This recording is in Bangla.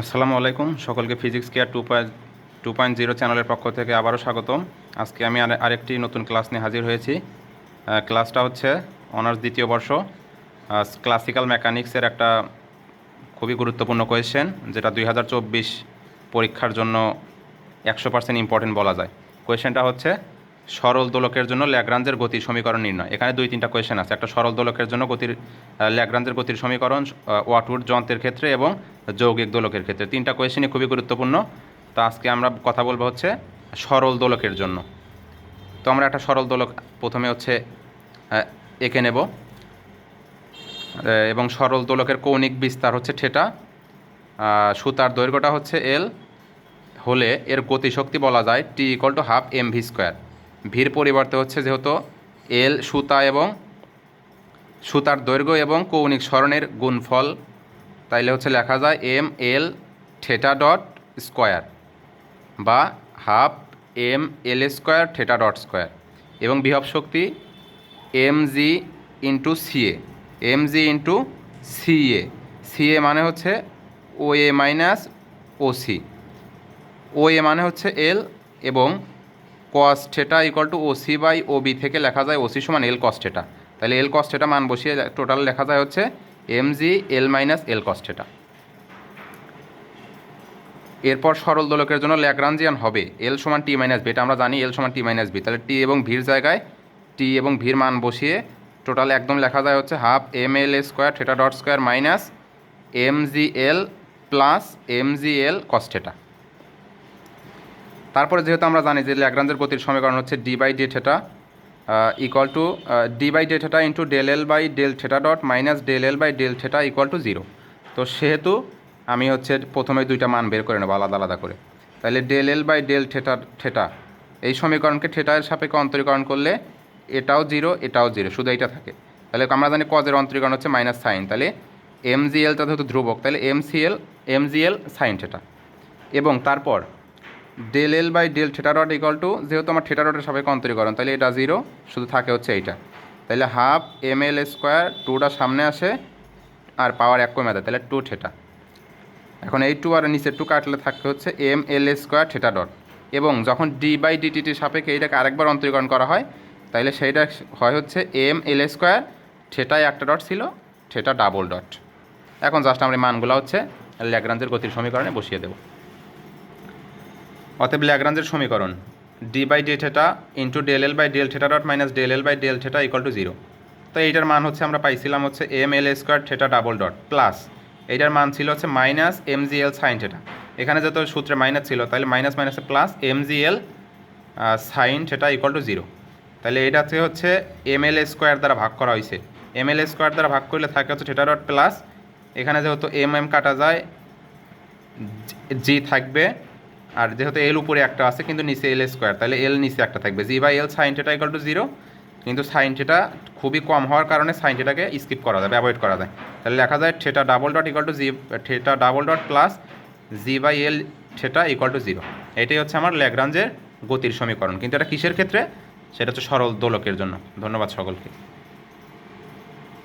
আসসালামু আলাইকুম, সকলকে physics care two point two point zero চ্যানেলের পক্ষ থেকে আবারও স্বাগতম। আজকে আমি আরে- আরেকটি নতুন ক্লাস নিয়ে হাজির হয়েছি। ক্লাসটা হচ্ছে অনার্স দ্বিতীয় বর্ষ। ক্লাসিক্যাল মেকানিক্সের একটা খুবই গুরুত্বপূর্ণ কোয়েশ্চেন যেটা দুই হাজার চব্বিশ পরীক্ষার জন্য একশো পার্সেন্ট ইম্পর্টেন্ট বলা যায়। কোয়েশ্চেনটা হচ্ছে সরল দোলকের জন্য ল্যাগ্রাঞ্জের গতির সমীকরণ নির্ণয়। এখানে দুই, তিনটা কোয়েশ্চেন আছে। একটা সরল দোলকের জন্য গতির ল্যাগ্রাঞ্জের গতির সমীকরণ ওয়াটউড যন্ত্রের ক্ষেত্রে এবং যৌগিক দোলকের ক্ষেত্রে। তিনটা কোয়েশ্চেনই খুবই গুরুত্বপূর্ণ। তো আজকে আমরা কথা বলব হচ্ছে সরল দোলকের জন্য। তো আমরা একটা সরল দোলক প্রথমে হচ্ছে এঁকে নেব। এবং সরল দোলকের কৌণিক বিস্তার হচ্ছে ঠেটা। সুতার দৈর্ঘ্যটা হচ্ছে এল হলে এর গতিশক্তি বলা যায় T equal to half M V square ভির পরিবর্তে হচ্ছে যেহেতু এল, সুতা এবং সুতার দৈর্ঘ্য এবং কৌণিক স্মরণের গুণফল। তাইলে হচ্ছে লেখা যায় M, L, theta dot square বা half M, L square, theta dot square এবং বিভব শক্তি M G into CA M G into CA CA মানে হচ্ছে ও এ মাইনাস ও সি। ও এ মানে হচ্ছে এল এবং cos theta equal to O C by O B থেকে লেখা যায় ও সি সমান এল কস থেটা তাহলে এল কস থেটা মান বসিয়ে টোটাল লেখা যায় হচ্ছে M G L minus L cos theta এরপর সরল দোলকের জন্য ল্যাগ্রাঞ্জিয়ান হবে। এল সমান টি মাইনাস বি এটা আমরা জানি এল সমান টি মাইনাস বি তাহলে টি এবং ভির জায়গায় টি এবং ভির মান বসিয়ে টোটাল একদম লেখা যায় হচ্ছে half M L square theta dot square minus M G L plus M G L cos theta তারপরে যেহেতু আমরা জানি যে ল্যাগ্রাঞ্জের গতির সমীকরণ হচ্ছে D by D theta equal to D by D theta into del L by del theta dot minus del L by del theta equal to zero তো সেহেতু আমি হচ্ছে প্রথমে দুইটা মান বের করে নেব আলাদা আলাদা করে। তাহলে del L by del theta theta এই সমীকরণকে থেটার সাপেক্ষে অন্তরীকরণ করলে এটাও জিরো এটাও জিরো শুধু এইটা থাকে। তাহলে আমরা জানি কজের অন্তরীকরণ হচ্ছে মাইনাস সাইন তাহলে এম জি এলটা যেহেতু ধ্রুবক, তাহলে M C L M G L sine theta এবং তারপর del L by del theta dot equal to যেহেতু আমার থেটা ডটের সাপেক্ষে অন্তরীকরণ, তাহলে এটা জিরো শুধু থাকে হচ্ছে এইটা। তাহলে হাফ এম এল স্কোয়ার টুটা সামনে আসে, আর পাওয়ার এক কমে দেয় তাহলে টু থেটা এখন এই টু আর নিচে টু কাটলে থাকবে হচ্ছে M L square theta dot এবং যখন ডি বাই ডিটিটির সাপেক্ষে এইটাকে আরেকবার অন্তরীকরণ করা হয়, তাহলে সেইটা হয় হচ্ছে এম এল স্কোয়ার থেটায় একটা ডট ছিল থেটা ডাবল ডট এখন জাস্ট আমরা মানগুলো হচ্ছে ল্যাগ্রাঞ্জের গতির সমীকরণে বসিয়ে দেবো। অতএব ল্যাগ্রাঞ্জের সমীকরণ। D by D theta into del L by del theta dot minus del L by del theta equal to zero তো এইটার মান হচ্ছে আমরা পাইছিলাম হচ্ছে M L square theta double dot plus এইটার মান ছিল হচ্ছে minus M G L sine theta এখানে যত সূত্রে মাইনাস ছিল, তাহলে মাইনাস মাইনাসে plus M G L sine theta equal to zero তাহলে এটাতে হচ্ছে এম এল স্কোয়ার দ্বারা ভাগ করা হয়েছে এম এল স্কোয়ার দ্বারা ভাগ করলে থাকে হচ্ছে থেটা ডট প্লাস এখানে যেহেতু এম এম কাটা যায় জি থাকবে আর যেহেতু এল উপরে একটা আছে, কিন্তু নিচে এল স্কোয়ার তাহলে এল নিচে একটা থাকবে। G by L sine theta equal to zero কিন্তু সাইন থেটা খুবই কম হওয়ার কারণে সাইন থেটাকে স্কিপ করা যায় অ্যাভয়েড করা যায়। তাহলে লেখা যায় theta double dot equal to G theta double dot plus G by L theta equal to zero এটাই হচ্ছে আমার ল্যাগ্রাঞ্জের গতির সমীকরণ। কিন্তু এটা কিসের ক্ষেত্রে? সেটা হচ্ছে সরল দোলকের জন্য। ধন্যবাদ সকলকে।